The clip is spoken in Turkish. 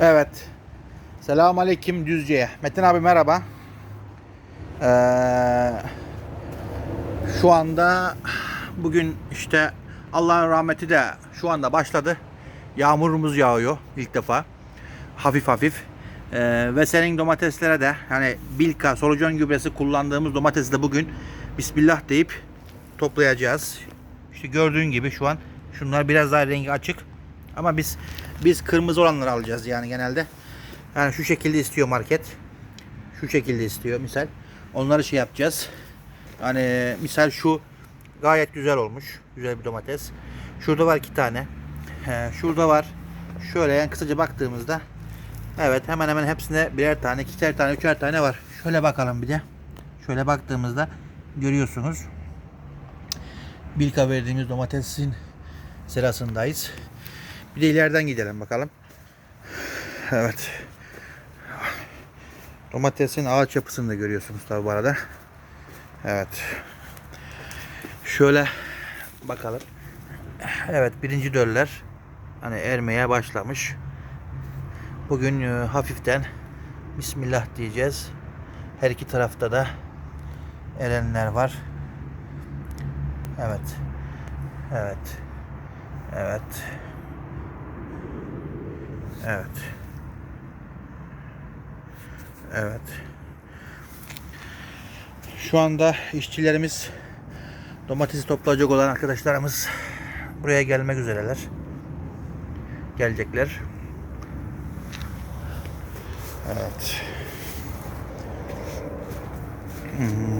Evet. Selamun Aleyküm Düzce'ye. Metin abi merhaba. Ee, şu anda bugün işte Allah'ın rahmeti de şu anda başladı. Yağmurumuz yağıyor ilk defa. Hafif hafif. Ee, ve senin domateslere de hani Bilka solucan gübresi kullandığımız domatesi de bugün Bismillah deyip toplayacağız. İşte gördüğün gibi şu an şunlar biraz daha rengi açık. Ama biz biz kırmızı olanları alacağız yani genelde. Yani şu şekilde istiyor market. Şu şekilde istiyor misal. Onları şey yapacağız. Hani misal şu gayet güzel olmuş. Güzel bir domates. Şurada var iki tane. He, şurada var. Şöyle yani kısaca baktığımızda evet hemen hemen hepsinde birer tane, ikişer tane, üçer tane var. Şöyle bakalım bir de. Şöyle baktığımızda görüyorsunuz. Bilka verdiğimiz domatesin sırasındayız. Bir de ileriden gidelim bakalım. Evet. Domatesin ağaç yapısını da görüyorsunuz tabi bu arada. Evet. Şöyle bakalım. Evet birinci döller hani ermeye başlamış. Bugün e, hafiften Bismillah diyeceğiz. Her iki tarafta da erenler var. Evet. Evet. Evet. Evet. Evet. Şu anda işçilerimiz domatesi toplayacak olan arkadaşlarımız buraya gelmek üzereler. Gelecekler. Evet. Hmm.